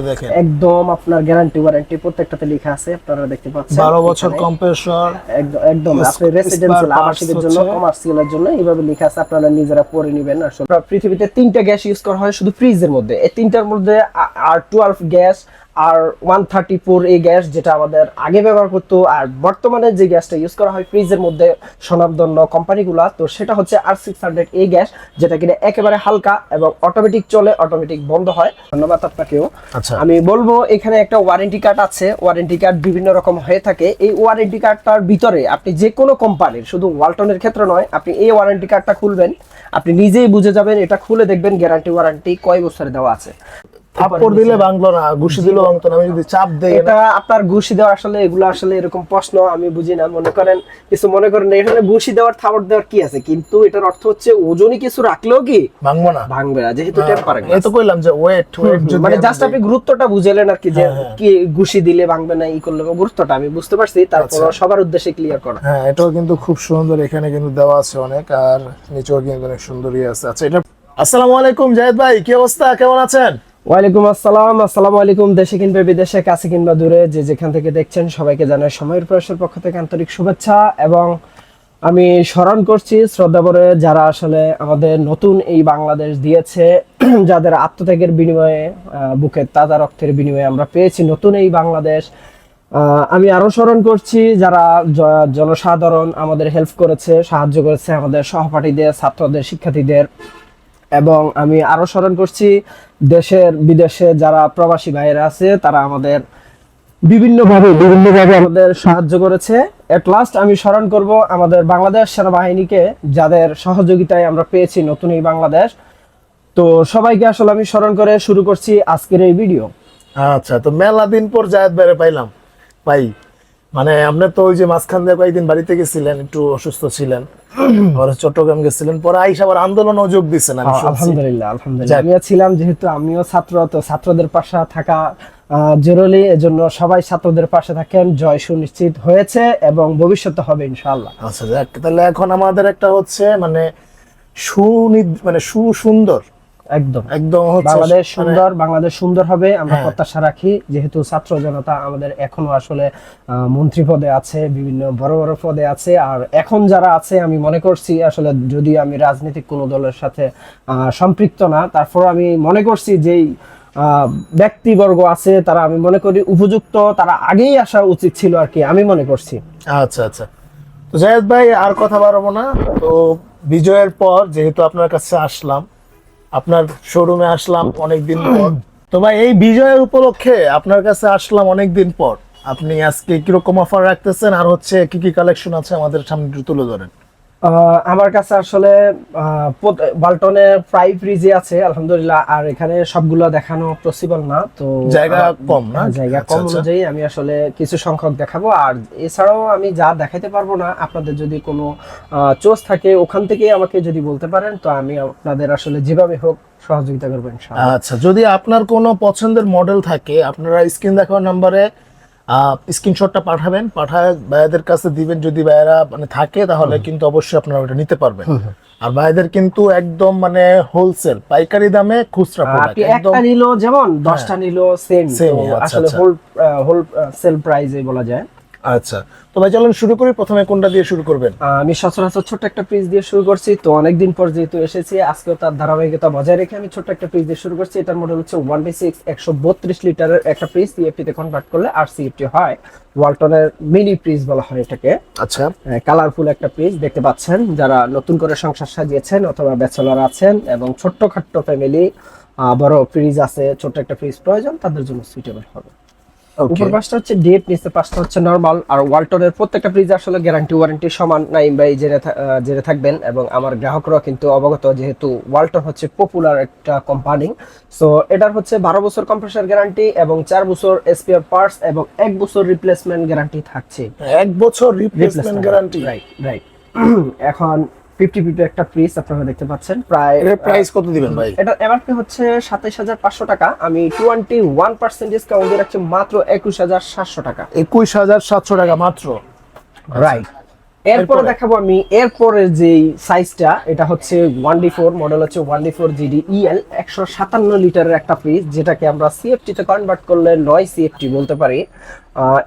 কিন্তু দেখেন। একদম আপনার গ্যারান্টি ওয়ারেন্টি প্রত্যেকটাতে লেখা আছে আপনারা দেখতে পাচ্ছেন। বারো বছর কম্প্রেসর একদম একদম। আপনি রেসিডেন্সিয়াল আবাসিকের জন্য কমার্শিয়ালের জন্য এইভাবে লেখা আছে আপনারা নিজেরা পড়ে নেবেন। আসলে পৃথিবীতে তিনটা গ্যাস ইউজ করা হয় শুধু ফ্রিজের মধ্যে। এই তিনটার মধ্যে R twelve gas R one thirty four এই গ্যাস যেটা আমাদের আগে ব্যবহার করতো আর বর্তমানে যে গ্যাসটা ইউজ করা হয় ফ্রিজের মধ্যে স্বনামধন্য কোম্পানিগুলা তো সেটা হচ্ছে আর সিক্স হান্ড্রেড এই গ্যাস যেটা কিনা একেবারে হালকা এবং অটোমেটিক চলে অটোমেটিক বন্ধ হয়। ধন্যবাদ আপনাকেও। আচ্ছা। আমি বলব এখানে একটা ওয়ারেন্টি কার্ড আছে। ওয়ারেন্টি কার্ড বিভিন্ন রকম হয়ে থাকে। এই ওয়ারেন্টি কার্ডটার ভিতরে আপনি যে কোনো কোম্পানির শুধু ওয়ালটনের ক্ষেত্রে নয় আপনি এই ওয়ারেন্টি কার্ডটা খুলবেন। আপনি নিজেই বুঝে যাবেন এটা খুলে দেখবেন গ্যারান্টি ওয়ারেন্টি কয় বছরে দেওয়া আছে। থাপ্পড় দিলে ভাঙলো না ঘুষি দিলেও ভাঙতো না আমি যদি চাপ দেই এটা আপনার ঘুষি দেওয়া আসলে এগুলো আসলে এরকম প্রশ্ন আমি বুঝি না মনে করেন কিছু মনে করেন এখানে ঘুষি দেওয়ার থাপড় দেওয়ার কি আছে? কিন্তু এটার অর্থ হচ্ছে ওজনই কিছু রাখলেও কি ভাঙবো না। ভাঙবে না যেহেতু টেম্পার এই তো কইলাম যে ওয়েট মানে জাস্ট আপনি গুরুত্বটা বুঝেলেন আর কি যে হ্যাঁ, হ্যাঁ। কি ঘুষি দিলে ভাঙবে না ই করলে গুরুত্বটা আমি বুঝতে পারছি তারপর আচ্ছা। সবার উদ্দেশ্যে ক্লিয়ার করা। হ্যাঁ এটাও কিন্তু খুব সুন্দর এখানে কিন্তু দেওয়া আছে অনেক আর নিচেও কিন্তু অনেক সুন্দর ইয়ে আছে। আচ্ছা এটা আসসালামু আলাইকুম জাহেদ ভাই কি অবস্থা? কেমন আছেন? ওয়ালাইকুম আসসালাম, আসসালামু আলাইকুম। দেশে কিংবা বিদেশে, কাছে কিংবা দূরে, যে যেখান থেকে দেখছেন, সবাইকে জানাই সময়ের প্রয়াসের পক্ষ থেকে আন্তরিক শুভেচ্ছা এবং আমি স্মরণ করছি শ্রদ্ধা করে যারা আসলে আমাদের নতুন এই বাংলাদেশ দিয়েছে, যাদের আত্মত্যাগের বিনিময়ে বুকের তাজা রক্তের বিনিময়ে আমরা পেয়েছি নতুন এই বাংলাদেশ। আমি আরও স্মরণ করছি যারা জনসাধারণ আমাদের হেল্প করেছে, সাহায্য করেছে আমাদের সহপাঠীদের, ছাত্রদের, শিক্ষার্থীদের এবং আমি আরও স্মরণ করছি, দেশের, বিদেশে যারা প্রবাসী ভাইয়েরা আছে, তারা আমাদের বিভিন্নভাবে বিভিন্নভাবে আমাদের সাহায্য করেছে। এট লাস্ট আমি স্মরণ করব আমাদের বাংলাদেশ সেনাবাহিনীকে, যাদের সহযোগিতায় আমরা পেয়েছি নতুন এই বাংলাদেশ। তো সবাইকে আসলে আমি স্মরণ করে শুরু করছি আজকের এই ভিডিও। আচ্ছা তো মেলা দিন পর পাইলাম। পাই মানে আপনি তো ওই যে মাঝখান দিয়ে কয়েকদিন বাড়িতে গেছিলেন একটু অসুস্থ ছিলেন। পরে চট্টগ্রাম গেছিলেন পরে আইসা আবার আন্দোলনও যোগ দিচ্ছেন আলহামদুলিল্লাহ আলহামদুলিল্লাহ। আমিও ছিলাম যেহেতু আমিও ছাত্র তো ছাত্রদের পাশে থাকা জরুরি এজন্য সবাই ছাত্রদের পাশে থাকেন। জয় সুনিশ্চিত হয়েছে এবং ভবিষ্যতে হবে ইনশাআল্লাহ। আচ্ছা তাহলে এখন আমাদের একটা হচ্ছে মানে সুনি মানে সুসুন্দর একদম। একদম বাংলাদেশ মানে- সুন্দর বাংলাদেশ সুন্দর হবে আমরা হ্যাঁ। প্রত্যাশা রাখি। যেহেতু ছাত্র জনতা আমাদের এখনও আসলে মন্ত্রী পদে আছে বিভিন্ন বড় বড় পদে আছে। আর এখন যারা আছে আমি মনে করছি আসলে যদি আমি রাজনৈতিক কোনো দলের সাথে সম্পৃক্ত না তারপর আমি মনে করছি যেই আহ, ব্যক্তিবর্গ আছে তারা আমি মনে করি উপযুক্ত তারা আগেই আসা উচিত ছিল আর কি আমি মনে করছি। আচ্ছা আচ্ছা। তো জায়েদ ভাই আর কথা বাড়াবো না। তো বিজয়ের পর যেহেতু আপনার কাছে আসলাম আপনার শোরুমে আসলাম অনেকদিন পর। তো ভাই, এই বিজয়ের উপলক্ষে আপনার কাছে আসলাম অনেকদিন পর। আপনি আজকে কীরকম অফার রাখতেছেন? আর হচ্ছে কি কি কালেকশন আছে আমাদের সামনে তুলে ধরেন। আমার কাছে আসলে বাল্টনে প্রায় ফ্রিজে আছে আলহামদুলিল্লাহ আর এখানে সবগুলো দেখানো পসিবল না তো জায়গা কম না? হ্যাঁ, জায়গা আচ্ছা, কম আচ্ছা। অনুযায়ী আমি আসলে কিছু সংখ্যক দেখাবো আর এছাড়াও আমি যা দেখাইতে পারব না আপনাদের যদি কোনো চোজ থাকে ওখান থেকে আমাকে যদি বলতে পারেন তো আমি আপনাদের আসলে যেভাবে হোক সহযোগিতা করব ইনশাআল্লাহ আচ্ছা যদি আপনার কোনো পছন্দের মডেল থাকে আপনারা স্ক্রিন দেখার নাম্বারে স্ক্রিনশটটা পাঠাবেন পাঠায় ভাইয়াদের কাছে দিবেন। যদি ভাইয়ারা মানে থাকে তাহলে কিন্তু অবশ্যই আপনারা ওটা নিতে পারবেন। আর ভাইদের কিন্তু একদম মানে হোলসেল পাইকারি দামে খুচরা প্রোডাক্ট একদম একটা নিলো যেমন দশটা নিলো সেম আসলে। হোল হোল সেল প্রাইসে বলা যায়। আচ্ছা তো ভাই চলুন শুরু করি প্রথমে কোনটা দিয়ে শুরু করবেন? আমি সচরাচর ছোট্ট একটা পিস দিয়ে শুরু করছি তো অনেকদিন পর যেহেতু এসেছি আজকেও তার ধারাবাহিকতা বজায় রেখে আমি ছোট্ট একটা পিস দিয়ে শুরু করছি। এটার মডেল হচ্ছে ওয়ান বাই সিক্স একশো বত্রিশ লিটারের একটা পিস সিএফটি তে কনভার্ট করলে আর সিএফটি হয়। ওয়ালটনের মিনি পিস বলা হয় এটাকে। আচ্ছা। কালারফুল একটা পিস দেখতে পাচ্ছেন যারা নতুন করে সংসার সাজিয়েছেন অথবা ব্যাচেলর আছেন এবং ছোট্ট খাট্ট ফ্যামিলি বড় ফ্রিজ আছে ছোট্ট একটা ফ্রিজ প্রয়োজন তাদের জন্য সুইটেবল হবে। উপর পাশটা হচ্ছে ডেট নিচে পাশটা হচ্ছে নরমাল আর ওয়ালটনের প্রত্যেকটা ফ্রিজ আসলে গ্যারান্টি ওয়ারেন্টি সমান নাইম ভাই জেনে জেনে থাকবেন এবং আমার গ্রাহকরা কিন্তু অবগত যেহেতু ওয়ালটন হচ্ছে পপুলার একটা কোম্পানি সো এটার হচ্ছে বারো বছর কম্প্রেসার গ্যারান্টি এবং চার বছর এসপিআর পার্টস এবং এক বছর রিপ্লেসমেন্ট গ্যারান্টি থাকছে। এক বছর রিপ্লেসমেন্ট গ্যারান্টি রাইট রাইট এখন ফিফটি ফিফটি একটা পিস আপনারা দেখতে পাচ্ছেন। প্রায় প্রাইস কত দিবেন ভাই? এটা এমআরপি হচ্ছে সাতাইশ হাজার পাঁচশো টাকা। আমি টোয়েন্টি ওয়ান পার্সেন্ট ডিসকাউন্ট দিয়ে রাখছি মাত্র একুশ হাজার সাতশো টাকা। একুশ হাজার সাতশো টাকা মাত্র। রাইট এরপরে? দেখাবো আমি এরপরে যে সাইজটা এটা হচ্ছে ওয়ান ডি ফোর মডেল হচ্ছে one D four GD EL একশো সাতান্ন লিটারের একটা ফ্রিজ যেটাকে আমরা সিএফটি তে কনভার্ট করলে নয় সিএফটি বলতে পারি।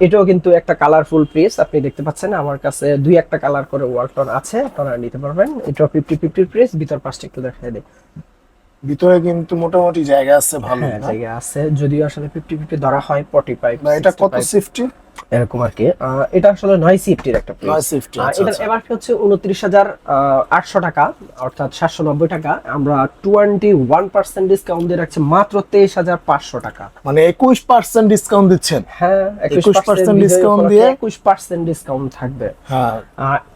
এটাও কিন্তু একটা কালারফুল ফ্রিজ আপনি দেখতে পাচ্ছেন আমার কাছে দুই একটা কালার করে ওয়ালটন আছে আপনারা নিতে পারবেন। এটাও ফিফটি ফিফটি ফ্রিজ ভিতর পাশটা একটু দেখাই দিই। ভিতরে কিন্তু মোটামুটি জায়গা আছে ভালো হ্যাঁ জায়গা আছে যদিও আসলে ফিফটি ফিফটি ধরা হয় পটি পাইপ এটা কত সিফটি এরকম আর কি। এটা আসলে নয় সিএফটির একটা নয় সিফটি আর আচ্ছা এটার আচ্ছা। এমআরপি হচ্ছে উনত্রিশ হাজার আটশো টাকা অর্থাৎ সাতশো নব্বই টাকা। আমরা টোয়েন্টি ওয়ান পার্সেন্ট ডিসকাউন্ট দিয়ে রাখছি মাত্র তেইশ হাজার পাঁচশো টাকা। মানে একুশ পার্সেন্ট ডিসকাউন্ট দিচ্ছেন। হ্যাঁ 21% discount দিয়ে? একুশ পার্সেন্ট ডিসকাউন্ট থাকবে। হ্যাঁ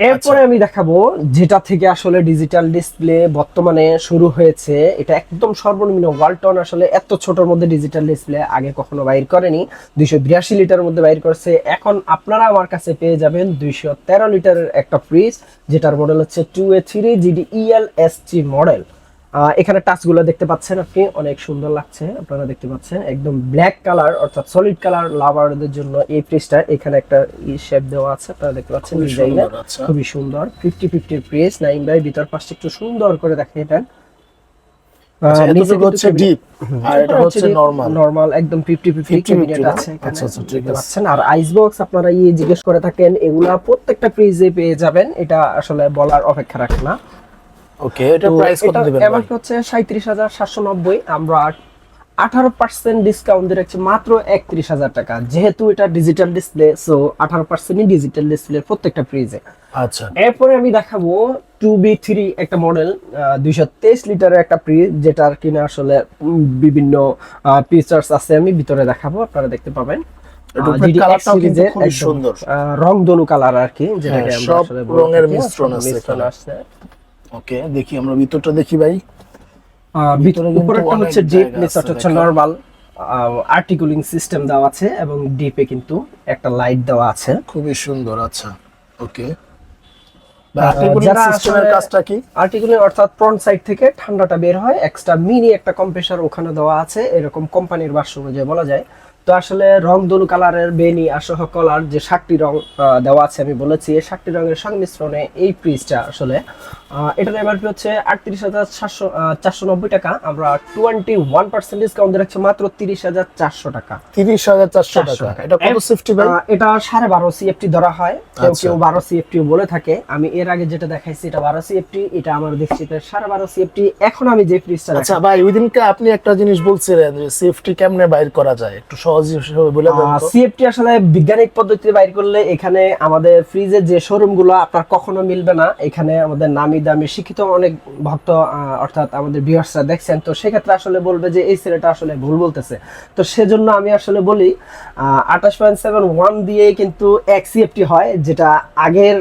এরপরে আমি দেখাবো যেটা থেকে আসলে ডিজিটাল ডিসপ্লে বর্তমানে শুরু হয়েছে। এটা একদম সর্বনিম্ন ওয়ালটন আসলে এত ছোটর মধ্যে ডিজিটাল ডিসপ্লে আগে কখনো বাইর করেনি। দুইশো বিরাশি লিটারের মধ্যে বাইর করছে। এখন আপনারা আমার কাছে পেয়ে যাবেন দুইশো তেরো লিটারের একটা ফ্রিজ যেটার মডেল হচ্ছে two A three GD EL S G model এখানে টাচগুলো দেখতে পাচ্ছেন আপনি অনেক সুন্দর লাগছে আপনারা দেখতে পাচ্ছেন। একদম ব্ল্যাক কালার অর্থাৎ সলিড কালার লাভারদের জন্য এই ফ্রিজটা এখানে একটা ই শেপ দেওয়া আছে আপনারা দেখতে পাচ্ছেন খুবই সুন্দর। খুবই সুন্দর ফিফটি ফিফটির প্রেস নাইন বাই ভিতর পাশে একটু সুন্দর করে দেখিয়ে দেন। এতটুকু হচ্ছে ডিপ আর এটা হচ্ছে নরমাল নরমাল একদম 50 50 50 আছে আচ্ছা, আচ্ছা, ঠিক আছে। আর আইস বক্স আপনারা ইয়ে জিজ্ঞেস করে থাকেন এগুলা প্রত্যেকটা পেয়ে যাবেন। এটা আসলে বলার অপেক্ষা রাখে না। ওকে এটা প্রাইস কত দিবেন ভাই? এমআরপি হচ্ছে 37790 আমরা 18% ডিসকাউন্ট দিয়ে রাখছি মাত্র 31000 টাকা। যেহেতু এটা digital display so 18% digital display প্রত্যেকটা ফ্রিজে আচ্ছা। এরপরে আমি দেখাবো টু বি থ্রি একটা মডেল দুইশো তেইশ লিটারের একটা ফ্রিজ যেটার কিনা আসলে বিভিন্ন ফিচার্স আছে। আমি ভিতরে দেখাবো আপনারা দেখতে পাবেন। সুন্দর। আহ, রংধনু কালার আর কি যেটাকে হ্যাঁ, আমরা আসলে বলে রঙের মিশ্রণ আছে ওকে দেখি আমরা ভিতরটা দেখি ভাই। ভিতরে উপরেরটা হচ্ছে ডিপ নিচটা হচ্ছে নরমাল আর্টিকুলিং সিস্টেম দেওয়া আছে এবং ডিপে কিন্তু একটা লাইট দেওয়া আছে। খুবই সুন্দর আচ্ছা ওকে। অর্থাৎ ফ্রন্ট সাইড থেকে ঠান্ডাটা বের হয় এক্সট্রা মিনি একটা কম্প্রেসার ওখানে দেওয়া আছে এরকম কোম্পানির বাস অনুযায়ী বলা যায়। তো আসলে রং দনু কালারের বেনি আসহ কলার যে ষাটটি রং দেওয়া আছে আমি বলেছি এই ষাটটি রঙের সংমিশ্রণে এই ফ্রিজটা আসলে এটার এমআরপি হচ্ছে আটত্রিশ হাজার সাতশো চারশো নব্বই টাকা। আমরা টোয়েন্টি ওয়ান পার্সেন্ট ডিসকাউন্ট রাখছি মাত্র তিরিশ হাজার চারশো টাকা। তিরিশ হাজার চারশো টাকা। এটা কত সিফটি এটা সাড়ে বারো সিএফটি ধরা হয়। কেউ আচ্ছা। কেউ বারো সিএফটি বলে থাকে। আমি এর আগে যেটা দেখাইছি এটা বারো সিএফটি এটা আমার দেখছি এটা সাড়ে বারো সিএফটি এখন আমি যে ফ্রিজটা আচ্ছা ভাই ওই দিনকে আপনি একটা জিনিস বলছিলেন যে সেফটি কেমনে বাইর করা যায়? একটু সহজ বলে সিএফটি আসলে বৈজ্ঞানিক পদ্ধতিতে বাইর করলে এখানে আমাদের ফ্রিজের যে শোরুমগুলো আপনার কখনো মিলবে না। এখানে আমাদের নামি দামি শিক্ষিত অনেক ভক্ত অর্থাৎ আমাদের ভিউয়ার্সরা দেখছেন। তো সেক্ষেত্রে আসলে বলবে যে এই ছেলেটা আসলে ভুল বলতেছে। তো সেজন্য আমি আসলে বলি আঠাশ পয়েন্ট সেভেন ওয়ান দিয়ে কিন্তু এক সিএফটি হয় যেটা আগের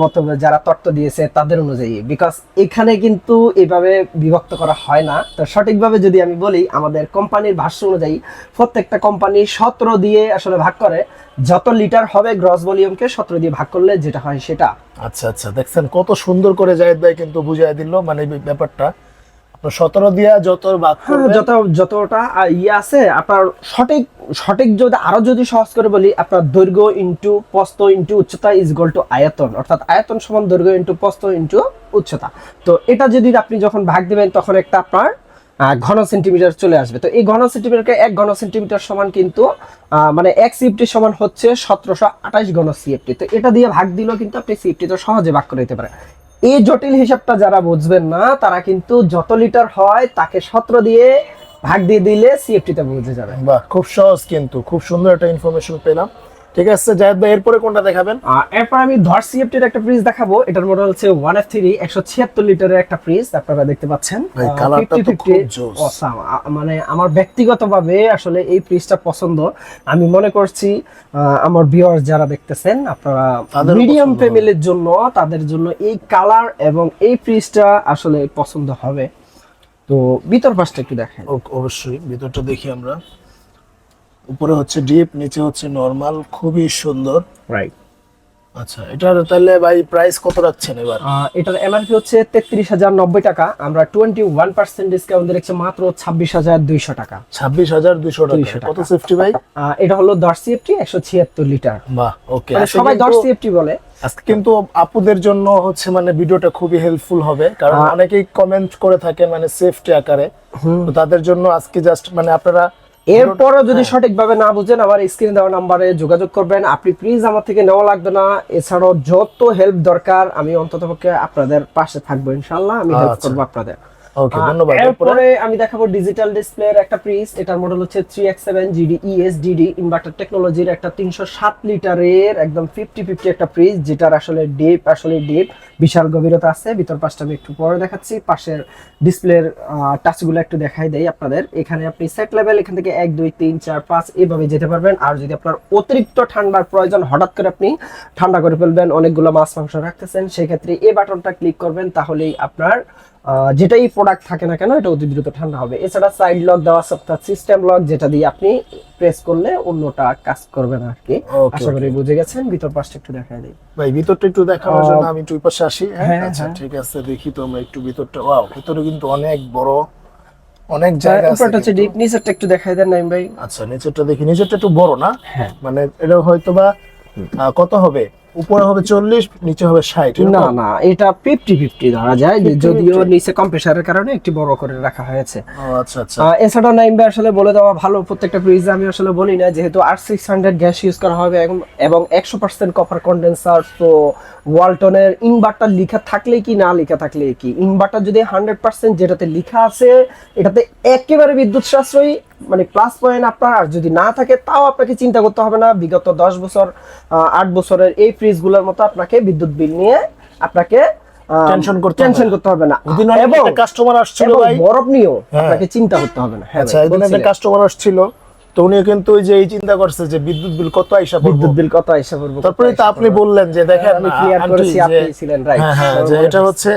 মতো যারা তত্ত্ব দিয়েছে তাদের অনুযায়ী। বিকজ এখানে কিন্তু এভাবে বিভক্ত করা হয় না। তো সঠিকভাবে যদি আমি বলি আমাদের কোম্পানির ভাষ্য অনুযায়ী প্রত্যেকটা কোম্পানি সতেরো দিয়ে আসলে ভাগ করে যত লিটার হবে গ্রস ভলিউমকে সতেরো দিয়ে ভাগ করলে যেটা হয় সেটা। আচ্ছা আচ্ছা দেখছেন কত সুন্দর করে জায়েদ ভাই কিন্তু বুঝাই দিল মানে ব্যাপারটা। সতেরো দিয়া যত হ্যাঁ, যত যতটা ইয়ে আছে আপনার সঠিক সঠিক যদি আরও যদি সহজ করে বলি আপনার দৈর্ঘ্য ইন্টু প্রস্থ ইন্টু উচ্চতা ইজ গোল টু আয়তন। অর্থাৎ আয়তন সমান দৈর্ঘ্য ইন্টু প্রস্থ ইন্টু উচ্চতা। তো এটা যদি আপনি যখন ভাগ দিবেন তখন একটা আপনার ঘন সেন্টিমিটার চলে আসবে। তো এই ঘন সেন্টিমিটারকে এক ঘন সেন্টিমিটার সমান কিন্তু মানে এক সিএফটি সমান হচ্ছে সতেরোশো আঠাশ ঘন সিএফটি তো এটা দিয়ে ভাগ দিলেও কিন্তু আপনি সিএফটি তো সহজে ভাগ করে দিতে পারেন। এই জটিল হিসাবটা যারা বুঝবেন না, তারা কিন্তু যত লিটার হয় তাকে সতেরো দিয়ে ভাগ দিয়ে দিলে সিএফটিতে বুঝে যাবে। বাহ, খুব সহজ কিন্তু, খুব সুন্দর একটা ইনফরমেশন পেলাম। ঠিক আছে জায়েদ ভাই এরপরে কোনটা দেখাবেন? এরপর আমি ধর সিএফটির একটা ফ্রিজ দেখাবো। এটার মডেল হচ্ছে ওয়ান এফ থ্রি একশো ছিয়াত্তর লিটারের একটা ফ্রিজ আপনারা দেখতে পাচ্ছেন। ভাই, আহ, কালারটা তো 50-50 খুব জোস। awesome। আ- মানে আমার ব্যক্তিগতভাবে আসলে এই ফ্রিজটা পছন্দ। আমি মনে করছি আমার ভিউয়ার্স যারা দেখতেছেন আপনারা মিডিয়াম ফ্যামিলির জন্য তাদের জন্য এই কালার এবং এই ফ্রিজটা আসলে পছন্দ হবে। তো ভিতর পাশটা একটু দেখেন। অবশ্যই ভিতরটা দেখি আমরা। উপরে হচ্ছে ডিপ নিচে হচ্ছে নরমাল খুবই সুন্দর। রাইট আচ্ছা এটার তাহলে ভাই প্রাইস কত রাখছেন এবার? এটার এমআরপি হচ্ছে তেত্রিশ হাজার নব্বই টাকা। আমরা টোয়েন্টি ওয়ান পার্সেন্ট ডিসকাউন্ট মাত্র ছাব্বিশ হাজার দুইশো টাকা। ছাব্বিশ হাজার 200 টাকা। কত সেফটি ভাই? এটা হলো দশ সিএফটি একশো ছিয়াত্তর লিটার বাহ ওকে মানে সবাই দশ সিএফটি বলে। আজকে কিন্তু আপুদের জন্য হচ্ছে মানে ভিডিওটা খুবই হেল্পফুল হবে। কারণ অনেকেই কমেন্ট করে থাকে মানে সেফটি আকারে। তো তাদের জন্য আজকে জাস্ট মানে আপনারা এরপরও যদি সঠিক সঠিকভাবে না বুঝেন আমার স্ক্রিনে দেওয়া নাম্বারে যোগাযোগ করবেন। আপনি প্লিজ আমার থেকে নেওয়া লাগবে না। এছাড়াও যত হেল্প দরকার আমি অন্ততপক্ষে আপনাদের পাশে থাকব ইনশাল্লাহ আমি হেল্প আচ্ছা। করব আপনাদের। ওকে ধন্যবাদ। এরপরে? আমি দেখাবো ডিজিটাল ডিসপ্লের একটা প্রিস এটার মডেল হচ্ছে three X seven GD ESDD inverter টেকনোলজির একটা তিনশো সাত লিটারের একদম ফিফটি ফিফটি একটা প্রিস যেটার আসলে ডিপ আসলে ডিপ বিশাল গভীরতা আছে। ভিতর পাশটা আমি একটু পরে দেখাচ্ছি। পাশের ডিসপ্লের টাচগুলো একটু দেখাই দেই আপনাদের। এখানে আপনি সেট লেভেল এখান থেকে এক দুই তিন চার পাঁচ এভাবে যেতে পারবেন। আর যদি আপনার অতিরিক্ত ঠান্ডার প্রয়োজন হঠাৎ করে আপনি ঠান্ডা করে ফেলবেন অনেকগুলো মাছ মাংস রাখতেছেন সেক্ষেত্রে এই বাটনটা ক্লিক করবেন তাহলেই আপনার যেটাই প্রোডাক্ট থাকে না কেন এটা অতি দ্রুত ঠান্ডা হবে। এছাড়া সাইড লক দেওয়া সপ্তাহ সিস্টেম লক যেটা দিয়ে আপনি প্রেস করলে অন্যটা কাজ করবে না আর কি। আশা করি বুঝে গেছেন ভিতর পাশটা একটু দেখাই দিই। ভাই ভিতরটা একটু দেখানোর জন্য আমি একটু পাশে আসি হ্যাঁ? হ্যাঁ, আচ্ছা হ্যাঁ। ঠিক আছে দেখি তো আমরা একটু ভিতরটা। ওয়াও ভিতরে কিন্তু অনেক বড় অনেক জায়গা আছে উপরটা হচ্ছে ডিপ নিচেরটা একটু দেখাই দেন নাইম ভাই। আচ্ছা নিচেরটা দেখি নিচেরটা একটু বড় না? হ্যাঁ। মানে এটা হয়তোবা কত হবে? উপরে হবে চল্লিশ নিচে হবে ষাট না না এটা ফিফটি ফিফটি ধরা যায় যদিও নিচে কম্প্রেসারের কারণে একটি বড় করে রাখা হয়েছে। আচ্ছা আচ্ছা। আহ, নাইমবে আসলে বলে দেওয়া ভালো প্রত্যেকটা ফ্রিজে আমি আসলে বলি না যেহেতু R six hundred gas use করা হবে এবং- এবং একশো পার্সেন্ট কপার কন্ডেন্সার তো ওয়ালটনের ইনভার্টার লিখা থাকলে কি না লিখা থাকলে কি? ইনভার্টার যদি হান্ড্রেড পার্সেন্ট যেটাতে লিখা আছে এটাতে একেবারে বিদ্যুৎ সাশ্রয়ী মানে প্লাস পয়েন্ট আপনার আর যদি না থাকে তাও আপনাকে চিন্তা করতে হবে না। বিগত দশ বছর আট বছরের এই ফ্রিজগুলোর মতো আপনাকে বিদ্যুৎ বিল নিয়ে আপনাকে Tension করতে টেনশন করতে হবে না। এবং কাস্টমার আসছিল ভাই। বরফ নিয়েও হ্যাঁ। আপনাকে চিন্তা করতে হবে না। হ্যাঁ আচ্ছা ভাই, এদিন একটা কাস্টমার আসছিল তো উনি কিন্তু ওই যে এই চিন্তা করছে যে বিদ্যুৎ বিল কত আইসা পড়ব। বিদ্যুৎ বিল কত আইসা পড়ব তারপরে তো আপনি বললেন যে দেখেন আমি আন্টি, করেছি, আপনি ছিলেন, right. হ্যাঁ হ্যাঁ যে এটা হচ্ছে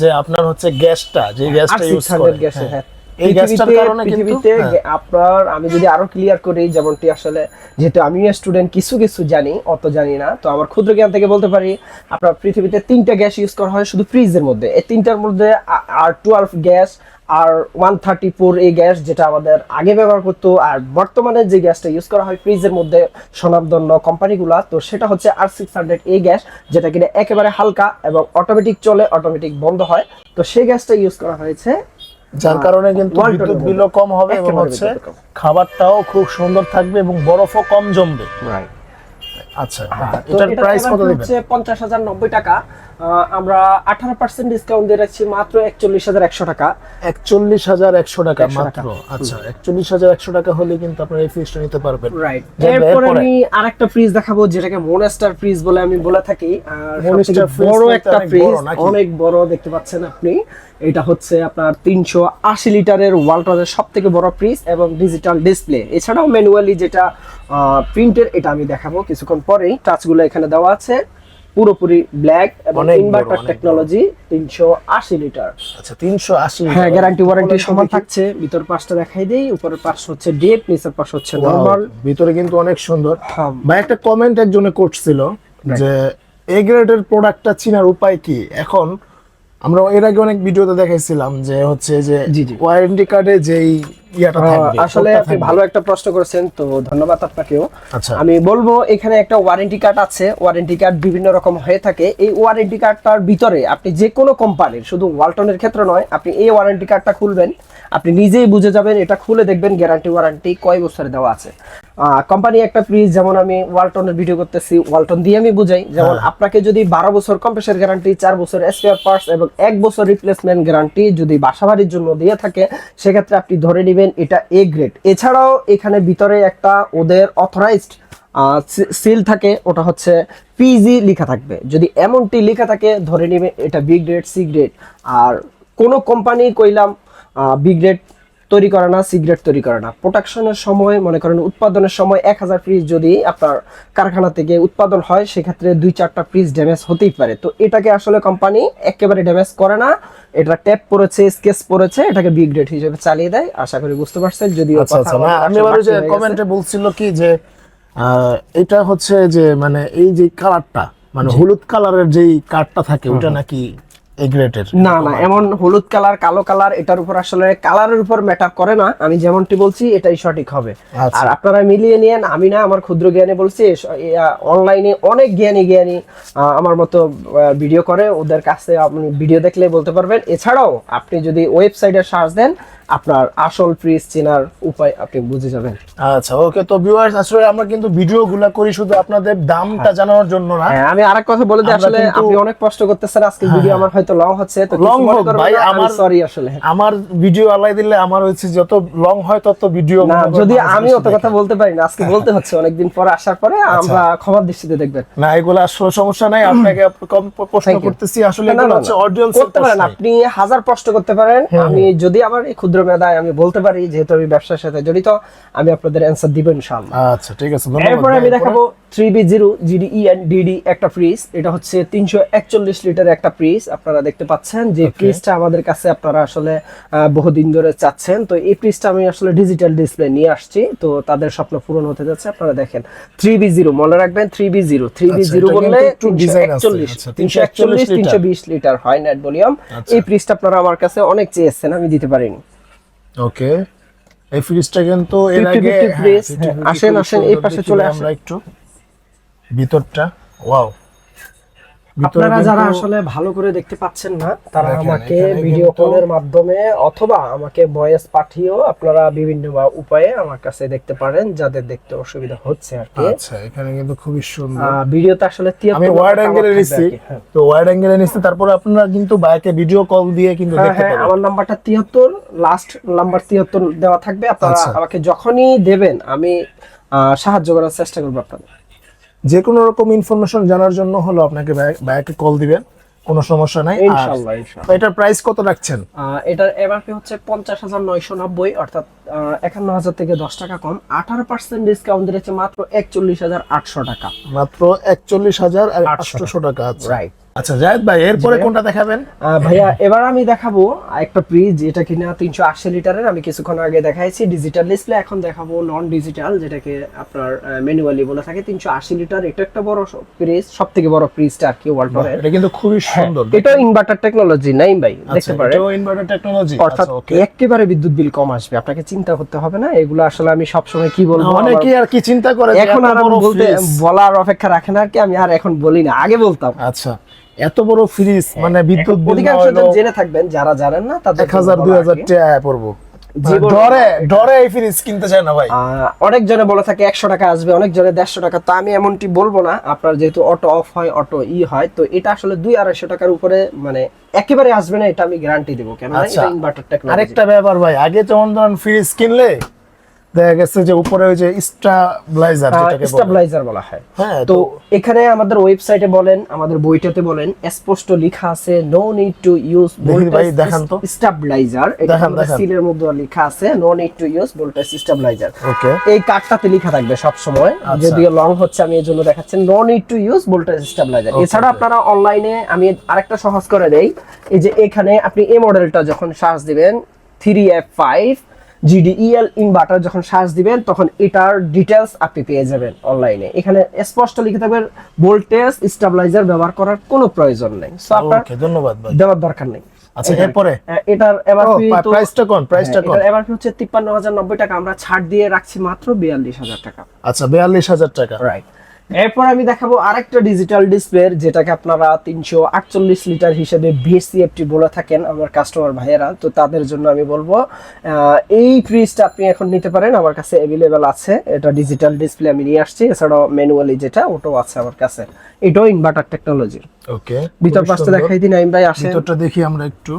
যে আপনার হচ্ছে গ্যাসটা যে গ্যাসটা ইউজ করে। গ্যাসের হ্যাঁ। এই গ্যাসটার কারণে পৃথিবীতে হ্যাঁ। আপনার আমি যদি আরও ক্লিয়ার করি যেমনটি আসলে যেহেতু স্টুডেন্ট কিছু কিছু জানি অত জানি না। তো আমার ক্ষুদ্র জ্ঞান থেকে বলতে পারি আপনার পৃথিবীতে তিনটা গ্যাস ইউজ করা হয় শুধু ফ্রিজের মধ্যে। এই তিনটার মধ্যে R twelve gas R one thirty four এই গ্যাস যেটা আমাদের আগে ব্যবহার করতো আর বর্তমানে যে গ্যাসটা ইউজ করা হয় ফ্রিজের মধ্যে স্বনামধন্য কোম্পানিগুলা তো সেটা হচ্ছে আর সিক্স হান্ড্রেড এই গ্যাস যেটা কিনা একেবারে হালকা এবং অটোমেটিক চলে অটোমেটিক বন্ধ হয়। তো সেই গ্যাসটা ইউজ করা হয়েছে যার কারণে কিন্তু বিদ্যুৎ বিল বিলও কম হবে এবং হচ্ছে খাবারটাও খুব সুন্দর থাকবে এবং বরফও কম জমবে। আচ্ছা তো এটার এটার প্রাইস কত দিবেন? হচ্ছে পঞ্চাশ হাজার নব্বই টাকা। আহ, আমরা আঠারো পার্সেন্ট ডিসকাউন্ট দিয়ে রাখছি মাত্র একচল্লিশ হাজার একশো টাকা। একচল্লিশ হাজার একশো টাকা মাত্র? আচ্ছা একচল্লিশ হাজার একশো টাকা হলে কিন্তু আপনারা এই ফ্রিজটা নিতে পারবেন। রাইট এরপরে? আমি আরেকটা ফ্রিজ দেখাবো যেটাকে মোনাস্টার ফ্রিজ বলে আমি বলে থাকি। আর বড় একটা ফ্রিজ অনেক বড় দেখতে পাচ্ছেন আপনি। এটা হচ্ছে আপনার তিনশো আশি লিটারের ওয়ালটনের সব থেকে বড় ফ্রিজ এবং ডিজিটাল ডিসপ্লে এছাড়াও ম্যানুয়ালি যেটা প্রিন্টের এটা আমি দেখাবো কিছুক্ষণ পরেই। টাচগুলো এখানে দেওয়া আছে। পুরোপুরি ব্ল্যাক এবং ইনভার্টার টেকনোলজি তিনশো আশি লিটার আচ্ছা তিনশো আশি হ্যাঁ গ্যারান্টি ওয়ারেন্টি সমান থাকছে ভিতর পাশটা দেখাই দেই উপরের পাশ হচ্ছে ডিপ নিচের পাশ হচ্ছে নরমাল ভিতরে কিন্তু অনেক সুন্দর। হ্যাঁ। ভাই একটা কমেন্ট একজনে করছিল যে এ গ্রেডের প্রোডাক্টটা চিনার উপায় কি? এখন আমরা এর আগে অনেক ভিডিওতে দেখাইছিলাম যে হচ্ছে যে। ওয়ারেন্টি কার্ডে যেই আসলে আপনি ভালো একটা প্রশ্ন করেছেন তো ধন্যবাদ আপনাকেও। আচ্ছা। আমি বলব এখানে একটা ওয়ারেন্টি কার্ড আছে। ওয়ারেন্টি কার্ড বিভিন্ন রকম হয়ে থাকে। এই ওয়ারেন্টি কার্ডটার ভিতরে আপনি যে কোনো কোম্পানির শুধু ওয়ালটনের ক্ষেত্রে নয় আপনি এই ওয়ারেন্টি কার্ডটা খুলবেন। আপনি নিজেই বুঝে যাবেন এটা খুলে দেখবেন গ্যারান্টি ওয়ারেন্টি কয় বছরে দেওয়া আছে। কোম্পানি একটা ফ্রিজ যেমন আমি ওয়ালটনের ভিডিও করতেছি ওয়ালটন দিয়ে আমি বুঝাই। যেমন হ্যাঁ। আপনাকে যদি বারো বছর কম্প্রেসার গ্যারান্টি চার বছর স্পেয়ার পার্টস এবং এক বছর রিপ্লেসমেন্ট গ্যারান্টি যদি বাসাবাড়ির জন্য দিয়ে থাকে সেক্ষেত্রে আপনি ধরে নেবেন এটা এ গ্রেড এছাড়াও এখানে ভিতরে একটা ওদের অথরাইজড সিল থাকে, ওটা হচ্ছে পিজি লেখা থাকবে। যদি এমনটি লেখা থাকে, ধরে নেবে এটা বি গ্রেড সি গ্রেড আর কোনো কোম্পানি কইলাম বি গ্রেড তৈরি করে না সিগারেট তৈরি করে না। প্রোডাকশনের সময় মনে করেন উৎপাদনের সময় এক হাজার ফ্রিজ যদি আপনার কারখানা থেকে উৎপাদন হয় সেক্ষেত্রে দুই চারটা ফ্রিজ ড্যামেজ হতেই পারে। তো এটাকে আসলে কোম্পানি একেবারে ড্যামেজ করে না। এটা ট্যাপ পড়েছে স্কেচ পড়েছে এটাকে বি গ্রেড হিসেবে চালিয়ে দেয়। আশা করি বুঝতে পারছেন যদিও আচ্ছা আচ্ছা। আমি আবার যে। কমেন্টে বলছিল কি যে এটা হচ্ছে যে মানে এই যে কালারটা মানে হলুদ কালারের যেই কার্ডটা থাকে ওটা নাকি এই গ্রেটের না না এমন হলুদ কালার কালো কালার এটার উপর আসলে কালারের উপর ম্যাটার করে না। আমি যেমনটি বলছি এটাই সঠিক হবে। আচ্ছা। আর আপনারা মিলিয়ে নিয়েন আমি না আমার ক্ষুদ্র জ্ঞানী বলছি অনলাইনে অনেক জ্ঞানী জ্ঞানী আমার মতো ভিডিও করে। ওদের কাছে আপনি ভিডিও দেখলে বলতে পারবেন। এছাড়াও আপনি যদি ওয়েবসাইটে সার্চ দেন আপনার আসল ফ্রিজ চেনার উপায় আপনি বুঝে যাবেন। আচ্ছা ওকে তো ভিউয়ার্স আসলে আমরা কিন্তু ভিডিও গুলা করি শুধু আপনাদের দামটা জানানোর জন্য না। হ্যাঁ আমি আরেক কথা বলে দিই আসলে আপনি অনেক কষ্ট করতেছেন আজকে ভিডিও আমার হয়তো লং হচ্ছে তো Long হোক ভাই, আমার- সরি আসলে। আমার ভিডিও আলাই দিলে আমার হচ্ছে যত লং হয় তত ভিডিও না যদি আমি অত কথা বলতে পারি না আজকে বলতে হচ্ছে অনেকদিন পরে আসার পরে আচ্ছা। আমরা ক্ষমার দৃষ্টিতে দেখবেন। না এগুলো আসলে সমস্যা নাই আপনাকে কম প্রশ্ন করতেছি আসলে এগুলো হচ্ছে। অডিয়েন্স করতে পারেন আপনি হাজার প্রশ্ন করতে পারেন আমি যদি আমার এই ক্ষুদ্র মেধায় আমি বলতে পারি যেহেতু আমি ব্যবসার সাথে জড়িত আমি আপনাদের অ্যান্সার দিব ইনশাআল্লাহ। আচ্ছা ঠিক আছে ধন্যবাদ। এরপরে আমি দেখাবো three B zero GD N DD একটা ফ্রিজ এটা হচ্ছে তিনশো একচল্লিশ লিটারের একটা ফ্রিজ আপনারা দেখতে পাচ্ছেন। যে ফ্রিজটা আমাদের কাছে আপনারা আসলে বহুদিন ধরে চাচ্ছেন। তো এই ফ্রিজটা আমি আসলে ডিজিটাল ডিসপ্লে নিয়ে আসছি। তো তাদের স্বপ্ন পূরণ হতে যাচ্ছে আপনারা দেখেন। থ্রি বি জিরো মনে রাখবেন three B zero three B আচ্ছা, জিরো বললে তিনশো একচল্লিশ আচ্ছা, তিনশো একচল্লিশ 341 তিনশো বিশ লিটার। হয় নেট ভলিউম আচ্ছা। এই ফ্রিজটা আপনারা আমার কাছে অনেক চেয়েছেন আমি দিতে পারিনি। ওকে। এই ফ্রিজটা কিন্তু এর আগে হ্যাঁ, ফ্রিজ, 50-50 হ্যাঁ, আসেন, আসেন, এই পাশে চলে। আমরা একটু। ভিতরটা ওয়াও আপনারা যারা আসলে ভালো করে দেখতে পাচ্ছেন না তারা আমাকে ভিডিও কলের মাধ্যমে অথবা আমাকে ভয়েস পাঠিয়েও আপনারা বিভিন্ন বা- উপায়ে আমার কাছে দেখতে পারেন যাদের দেখতে অসুবিধা হচ্ছে আর কি। আচ্ছা এখানে কিন্তু খুবই সুন্দর। আহ, ভিডিওতে আসলে 73 আমি ওয়াইড অ্যাঙ্গেলে কি, হ্যাঁ। তো ওয়াইড অ্যাঙ্গেলে নিচ্ছি তারপরে আপনারা কিন্তু বাইকে ভিডিও কল দিয়ে কিন্তু হ্যাঁ দেখতে হ্যাঁ পাবেন। আমার নাম্বারটা তিয়াত্তর লাস্ট নাম্বার তিয়াত্তর দেওয়া থাকবে। আপনারা আচ্ছা। আমাকে যখনই দেবেন আমি আহ, সাহায্য করার চেষ্টা করব আপনাদের। যে কোনো রকম ইনফরমেশন জানার জন্য হলো আপনাকে ভাইয়াকে কল দিবেন কোনো সমস্যা নাই। ইনশাআল্লাহ এটার প্রাইস কত রাখছেন? এটার এমআরপি হচ্ছে পঞ্চাশ হাজার নয়শো নব্বই অর্থাৎ একান্ন হাজার থেকে দশ টাকা কম। আঠারো পার্সেন্ট ডিসকাউন্ট দিয়েছে মাত্র একচল্লিশ হাজার আটশো টাকা। মাত্র একচল্লিশ হাজার আর 800 টাকা রাইট আচ্ছা জায়েদ ভাই এরপরে কোনটা দেখাবেন? ভাইয়া এবার আমি দেখাবো একটা ফ্রিজ যেটা কিনা তিনশো আশি লিটারের আমি কিছুক্ষণ আগে দেখাইছি। ডিজিটাল ডিসপ্লে এখন দেখাবো নন ডিজিটাল যেটাকে আপনার ম্যানুয়ালি বলে থাকে। তিনশো আশি লিটার এটা একটা বড় ফ্রিজ সব থেকে বড় ফ্রিজটা আর কি এটা কিন্তু খুবই সুন্দর এটা ইনভার্টার টেকনোলজি নাই ভাই? আচ্ছা দেখতে পারেন। ইনভার্টার টেকনোলজি অর্থাৎ একেবারে বিদ্যুৎ বিল কম আসবে আপনাকে চিন্তা করতে হবে না। এগুলো আসলে আমি সবসময় কি বলব আমার- অনেকে আর কি চিন্তা করে এখন আর বলতে বলার অপেক্ষা রাখেন আর কি আমি আর এখন বলি না আগে বলতাম। আচ্ছা এত বড় ফ্রিজ মানে বিদ্যুৎ বিল অধিকাংশ জন থাকবেন যারা জানেন না তাদের এক হাজার জন্য দুই বলা হাজার আর কি। টাকা পড়ব। মানে ডরে ডরে এই ফ্রিজ কিনতে চায় না ভাই। অনেক জনে বলে থাকে একশো টাকা আসবে অনেক জনে দেড়শো টাকা। তো আমি এমনটি বলব না আপনার যেহেতু অটো অফ হয় অটো ই হয় তো এটা আসলে দুই আড়াইশো টাকার উপরে মানে একেবারে আসবে না এটা আমি গ্যারান্টি দেবো। কেন ইনভার্টার টেকনোলজি আরেকটা ব্যাপার ভাই আগে যেমন ধরেন ফ্রিজ কিনলে দেখা গেছে যে উপরে ওই যে স্টাবলাইজার যেটাকে বলে। স্টেবিলাইজার বলা হয়। হ্যাঁ তো এখানে আমাদের ওয়েবসাইটে বলেন আমাদের বইটাতে বলেন স্পষ্ট লেখা আছে নো নিড টু ইউজ দেখি ভাই, দেখান তো। স্টেবিলাইজার এটা। সিলের মধ্যে লেখা আছে no need to use voltage stabilizer okay এই কার্ডটাতে লেখা থাকবে সব সময় আচ্ছা। যদিও লং হচ্ছে আমি এই জন্য দেখাচ্ছি no need to use voltage stabilizer এছাড়া আপনারা অনলাইনে আমি আরেকটা সহজ করে দেই এই যে এখানে আপনি এই মডেলটা যখন সার্চ দিবেন three F five GDEL inverter যখন সার্চ দিবেন তখন এটার ডিটেলস আপনি পেয়ে যাবেন অনলাইনে এখানে স্পষ্ট লিখে থাকবে ভোল্টেজ স্টেবিলাইজার ব্যবহার করার কোনো প্রয়োজন নেই। সো আপনার ধন্যবাদ দেওয়ার দরকার নেই। আচ্ছা এরপরে? আহ, এটার এমআরপি প্রাইসটা কোন? প্রাইসটা কোন? এমআরপি হচ্ছে তিপ্পান্ন হাজার নব্বই টাকা। আমরা ছাড় দিয়ে রাখছি মাত্র বিয়াল্লিশ হাজার টাকা। আচ্ছা বিয়াল্লিশ হাজার টাকা। রাইট এরপর আমি দেখাবো আরেকটা ডিজিটাল ডিসপ্লে যেটাকে আপনারা তিনশো আটচল্লিশ লিটার হিসেবে বিএসসিএফটি বলে থাকেন আমার কাস্টমার ভাইয়েরা। তো তাদের জন্য আমি বলব এই ফ্রিজটা আপনি এখন নিতে পারেন আমার কাছে অ্যাভেলেবেল আছে। এটা ডিজিটাল ডিসপ্লে আমি নিয়ে আসছি এছাড়াও ম্যানুয়ালি যেটা ওটাও আছে আমার কাছে। এটাও ইনভার্টার টেকনোলজি ওকে ভিতর পাশটা দেখাই দিন আমি ভাই আসেন। ভিতরটা দেখি আমরা একটু।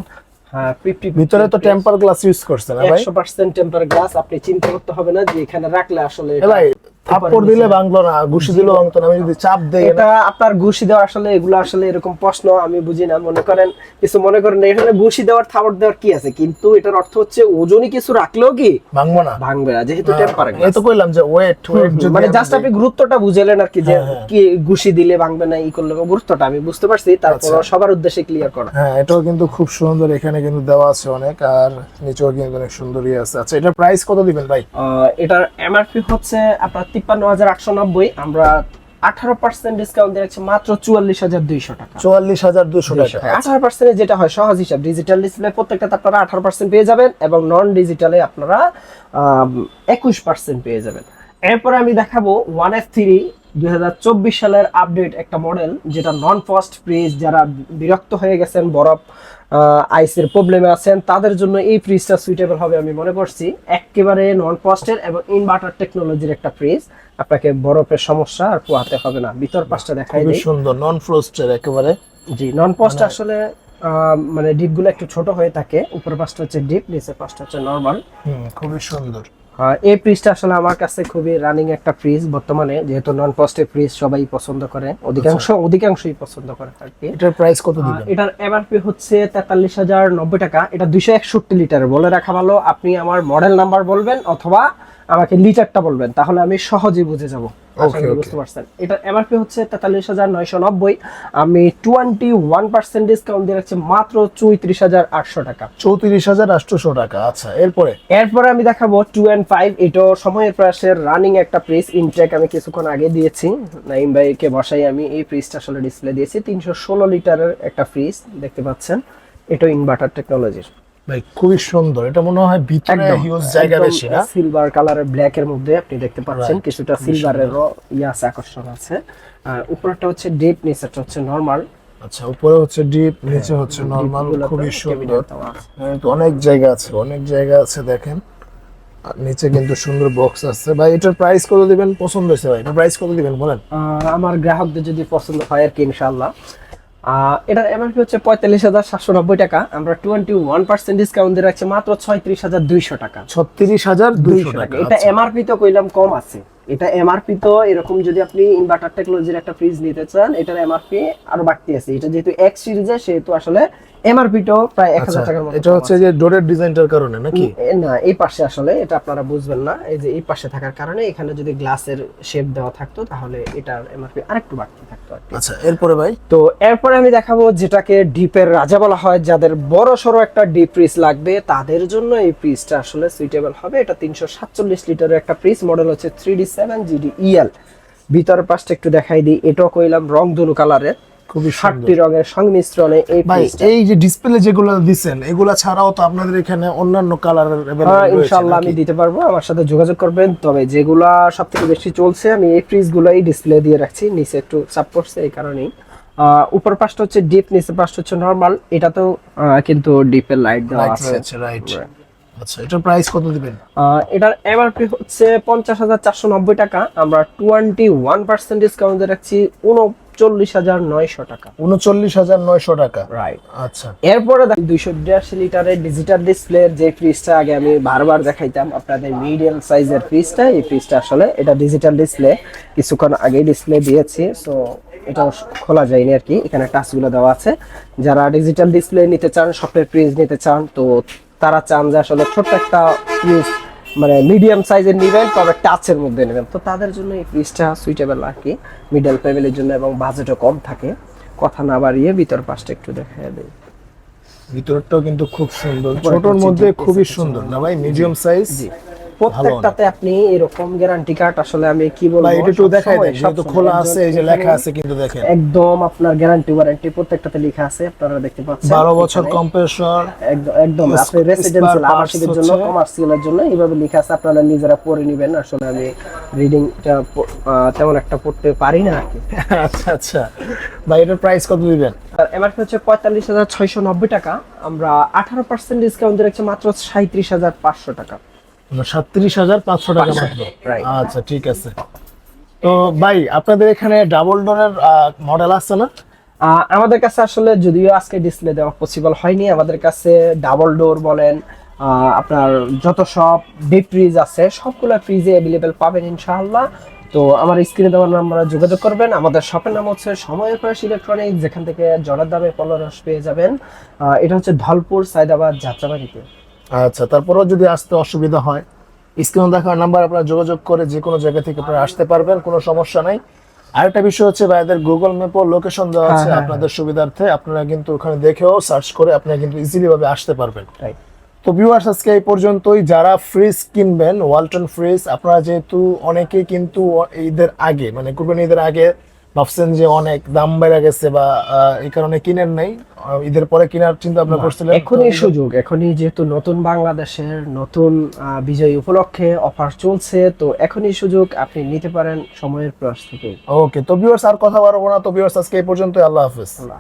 হ্যাঁ ভিতরে তো টেম্পার গ্লাস ইউজ করছে না ভাই? একশো পার্সেন্ট টেম্পার গ্লাস আপনি চিন্তা করতে হবে না যে এখানে রাখলে আসলে ভাই থাপ্পড় দিলে ভাঙলো না ঘুষি ভাঙতো না আমি যদি চাপ দেই এটা আপনার ঘুষি দেওয়া আসলে এগুলো আসলে এরকম প্রশ্ন আমি বুঝি না মনে করেন কিছু মনে করেন এখানে ঘুষি দেওয়ার দেওয়ার কি আছে? কিন্তু এটার অর্থ হচ্ছে ওজনই কিছু রাখলেও কি ভাঙবো না। ভাঙবে না যেহেতু টেম্পার এই তো কইলাম যে ওয়েট ওয়েট মানে জাস্ট আপনি গুরুত্বটা বুঝালেন আর কি যে হ্যাঁ, হ্যাঁ। কি ঘুষি দিলে ভাঙবে না ই করলে গুরুত্বটা আমি বুঝতে পারছি তারপর আচ্ছা। সবার উদ্দেশ্যে ক্লিয়ার করা। হ্যাঁ এটাও কিন্তু খুব সুন্দর এখানে কিন্তু দেওয়া আছে অনেক আর নিচেও কিন্তু অনেক সুন্দর ইয়ে আছে। আচ্ছা এটা প্রাইস কত দিবেন ভাই? এটার এমআরপি হচ্ছে আপনার তিপ্পান্ন হাজার আটশো নব্বই আমরা আঠারো পার্সেন্ট ডিসকাউন্ট দিয়ে রাখছি মাত্র চুয়াল্লিশ হাজার দুইশো টাকা। চুয়াল্লিশ হাজার দুশো টাকা। আঠারো পার্সেন্টে যেটা হয় সহজ হিসাব ডিজিটাল ডিসপ্লে প্রত্যেকটাতে আপনারা আঠারো পার্সেন্ট পেয়ে যাবেন এবং নন ডিজিটালে আপনারা একুশ পার্সেন্ট পেয়ে যাবেন। এরপরে আমি দেখাবো ওয়ান এফ থ্রি দুই হাজার চব্বিশ সালের আপডেট একটা মডেল যেটা নন ফাস্ট ফ্রিজ যারা বিরক্ত হয়ে গেছেন বরফ আইসের প্রবলেমে আছেন তাদের জন্য এই ফ্রিজটা সুইটেবল হবে আমি মনে করছি। একেবারে নন পস্টের এবং ইনভার্টার টেকনোলজির একটা ফ্রিজ আপনাকে বরফের সমস্যা আর পোহাতে হবে না। ভিতর পাশটা দেখাই দিই। সুন্দর নন ফ্রোস্টের একেবারে। জি নন পস্ট আসলে মানে ডিপগুলো একটু ছোট হয়ে থাকে। উপর পাশটা হচ্ছে ডিপ নিচের পাশটা হচ্ছে নর্মাল খুবই সুন্দর। এই ফ্রিজটা আসলে আমার কাছে খুবই রানিং একটা ফ্রিজ বর্তমানে যেহেতু নন পস্টের ফ্রিজ সবাই পছন্দ করে অধিকাংশ অধিকাংশই পছন্দ করে আর কি। এটার প্রাইস কত দিবেন? এটার এমআরপি হচ্ছে তেতাল্লিশ হাজার নব্বই টাকা। এটা দুইশো একষট্টি লিটার বলে রাখা ভালো আপনি আমার মডেল নাম্বার বলবেন অথবা আমাকে লিটারটা বলবেন তাহলে আমি সহজেই বুঝে যাব। বুঝতে পারছেন। এটা এমআরপি হচ্ছে তেতাল্লিশ হাজার নয়শো নব্বই। আমি টোয়েন্টি ওয়ান পার্সেন্ট ডিসকাউন্ট দিয়ে রাখছি মাত্র চৌত্রিশ হাজার আটশো টাকা। চৌত্রিশ হাজার আটশোশো টাকা আচ্ছা এরপরে? এরপরে আমি দেখাবো টু অ্যান্ড ফাইভ এটাও সময়ের প্রয়াসের রানিং একটা প্রিস ইনটেক আমি কিছুক্ষণ আগে দিয়েছি। নাইম ভাইকে বসাই আমি এই ফ্রিজটা আসলে ডিসপ্লে দিয়েছি। তিনশো ষোলো লিটারের একটা ফ্রিজ দেখতে পাচ্ছেন। এটা ইনভার্টার টেকনোলজির ভাই খুবই সুন্দর। এটা মনে হয় ভিতরে হিউজ জায়গা বেশি না? সিলভার কালারের ব্ল্যাক এর মধ্যে আপনি দেখতে পাচ্ছেন কিছুটা সিলভারের ইয়ে আছে আকর্ষণ আছে। আর উপরটা হচ্ছে ডিপ নিচেরটা হচ্ছে নর্মাল আচ্ছা উপরে হচ্ছে ডিপ নিচে হচ্ছে নরমাল খুবই সুন্দর। হ্যাঁ, অনেক জায়গা আছে অনেক জায়গা আছে দেখেন। নিচে কিন্তু সুন্দর বক্স আছে। ভাই এটার প্রাইস কত দিবেন? পছন্দ হয়েছে ভাই এটার প্রাইস কত দিবেন বলেন? আমার গ্রাহকদের যদি পছন্দ হয় আর কি ইনশাল্লাহ আহ, এটার এমআরপি হচ্ছে পঁয়তাল্লিশ হাজার সাতশো নব্বই টাকা। আমরা টোয়েন্টি ওয়ান পার্সেন্ট ডিসকাউন্ট দিয়ে রাখছি মাত্র ছয়ত্রিশ হাজার দুইশো টাকা। ছত্রিশ হাজার দুইশো টাকা। এটা আচ্ছা। এমআরপি তো কইলাম কম আছে। এটা এমআরপি তো এরকম যদি আপনি ইনভার্টার টেকনোলজির একটা ফ্রিজ নিতে চান এটার এমআরপি আরও বাড়তি আছে। এটা যেহেতু এক্স সিরিজের সেহেতু আসলে এমআরপি তো প্রায় এক আচ্ছা, হাজার টাকার মতো এটা হচ্ছে যে ডোরের ডিজাইনটার কারণে নাকি? না এই পাশে আসলে এটা আপনারা বুঝবেন না। এই যে এই পাশে থাকার কারণে এখানে যদি গ্লাসের শেপ দেওয়া থাকতো তাহলে এটার এমআরপি আরেকটু বাড়তি থাকতো আচ্ছা এরপরে ভাই? তো এরপরে আমি দেখাবো যেটাকে ডিপের রাজা বলা হয় যাদের বড় সড়ো একটা ডিপ ফ্রিজ লাগবে। তাদের জন্য এই ফ্রিজটা আসলে সুইটেবল হবে। এটা তিনশো সাতচল্লিশ লিটারের একটা ফ্রিজ মডেল হচ্ছে three D seven GD EL ভিতরের পাশটা একটু দেখাই দিই। এটাও কইলাম রং দুলু কালারের। খুবই সুন্দর। রঙের সংমিশ্রণে এই ভাই এই যে ডিসপ্লে যেগুলো দিছেন এগুলা ছাড়াও তো আপনাদের এখানে অন্যান্য কালারের হ্যাঁ আমি দিতে পারব। আমার সাথে যোগাযোগ করবেন। তবে যেগুলা সব থেকে বেশি চলছে আমি এই ফ্রিজ গুলাই ডিসপ্লে দিয়ে রাখছি। নিচে একটু চাপ পড়ছে এই কারণেই। আহ, উপর পাশটা হচ্ছে ডিপ নিচের পাশটা হচ্ছে নর্মাল এটাতেও আহ, কিন্তু ডিপের লাইট দেওয়া আছে। রাইট আচ্ছা এটার প্রাইস কত দিবেন? এটার এমআরপি হচ্ছে পঞ্চাশ হাজার চারশো নব্বই টাকা। আমরা টোয়েন্টি ওয়ান পার্সেন্ট ডিসকাউন্ট রাখছি উনচল্লিশ হাজার নয়শো টাকা। উনচল্লিশ হাজার নয়শো টাকা। রাইট আচ্ছা। এরপরে দুইশো বিরাশি লিটারের ডিজিটাল ডিসপ্লে যে ফ্রিজটা আগে আমি বারবার দেখাইতাম আপনাদের মিডিয়াম সাইজের ফ্রিজটা এই ফ্রিজটা আসলে এটা ডিজিটাল ডিসপ্লে কিছুক্ষণ আগে ডিসপ্লে দিয়েছি তো এটা খোলা যায়নি আর কি। এখানে টাচগুলো দেওয়া আছে। যারা ডিজিটাল ডিসপ্লে নিতে চান স্বপ্নের ফ্রিজ নিতে চান তো তারা চান যে আসলে ছোট্ট একটা ফ্রিজ মানে মিডিয়াম সাইজের নেবেন তবে টাচের মধ্যে নেবেন। তো তাদের জন্য এই ফ্রিজটা সুইটেবল আর কি মিডল ফ্যামিলির জন্য এবং বাজেটও কম থাকে। কথা না বাড়িয়ে ভিতর পাশটা একটু দেখা দেয় ভিতরটাও কিন্তু খুব সুন্দর। ছোটর মধ্যে খুবই সুন্দর। না ভাই? মিডিয়াম সাইজ জি। প্রত্যেকটাতে আপনি এরকম গ্যারান্টি কার্ড আসলে আমি কি বলব? ভাই একটু দেখাই দেন যেহেতু খোলা আছে এই যে লেখা আছে কিন্তু দেখেন। একদম আপনার গ্যারান্টি ওয়ারেন্টি প্রত্যেকটাতে লেখা আছে আপনারা দেখতে পাচ্ছেন। বারো বছর কম্প্রেসর একদম একদম আপনি রেসিডেন্সিয়াল আবাসিকের জন্য কমার্শিয়ালের জন্য এইভাবে লেখা আছে আপনারা নিজেরা পড়ে নেবেন। আসলে আমি রিডিংটা তেমন একটা পড়তে পারি না আচ্ছা আচ্ছা। ভাই এটার প্রাইস কত দিবেন? আর এমআরপি হচ্ছে পঁয়তাল্লিশ হাজার ছয়শো নব্বই টাকা। আমরা আঠারো পার্সেন্ট ডিসকাউন্ট দিয়ে রাখছি মাত্র সাঁত্রিশ হাজার পাঁচশো টাকা। সাতত্রিশ হাজার পাঁচশো টাকা মাত্র। আচ্ছা ঠিক আছে। তো ভাই আপনাদের এখানে ডাবল ডোরের মডেল আছে না? আমাদের কাছে আসলে যদিও আজকে ডিসপ্লে দেওয়া পসিবল হয়নি আমাদের কাছে ডাবল ডোর বলেন আপনার যত সব ডিপ ফ্রিজ আছে সবগুলো ফ্রিজে অ্যাভেলেবেল পাবেন ইনশাআল্লাহ। তো আমার স্ক্রিনে দেওয়ার নাম্বারে যোগাযোগ করবেন। আমাদের শপের নাম হচ্ছে সময়ের প্রয়াস ইলেকট্রনিক যেখান থেকে জলের দামে পলরস পেয়ে যাবেন। এটা হচ্ছে ধলপুর সাইদাবাদ যাত্রাবাড়িতে। আচ্ছা তারপরেও যদি আসতে অসুবিধা হয় স্ক্রিনে দেখার নাম্বার আপনারা যোগাযোগ করে যে কোনো জায়গা থেকে আপনারা আসতে পারবেন কোনো সমস্যা নাই। আরেকটা বিষয় হচ্ছে ভাইদের গুগল ম্যাপও লোকেশন দেওয়া হ্যাঁ, আছে হ্যাঁ, আপনাদের সুবিধার্থে। আপনারা কিন্তু ওখানে দেখেও সার্চ করে আপনারা কিন্তু ইজিলি ভাবে আসতে পারবেন। তো ভিউয়ার্স আজকে এই পর্যন্তই। যারা ফ্রিজ কিনবেন ওয়ালটন ফ্রিজ আপনারা যেহেতু অনেকেই কিন্তু ঈদের আগে মানে কুরবানি ঈদের আগে ভাবছেন যে অনেক দাম বেড়ে গেছে বা এই কারণে কিনেন নাই। ঈদের পরে কেনার চিন্তা ভাবনা করছিলেন? এখনই সুযোগ এখনই যেহেতু নতুন বাংলাদেশের নতুন বিজয় উপলক্ষে অফার চলছে তো এখনই সুযোগ আপনি নিতে পারেন সময়ের প্রয়াস থেকে ওকে তো ভিউয়ার্স আর কথা বাড়বো না। তো ভিউয়ার্স আজকে এই পর্যন্ত আল্লাহ হাফেজ। আল্লাহ।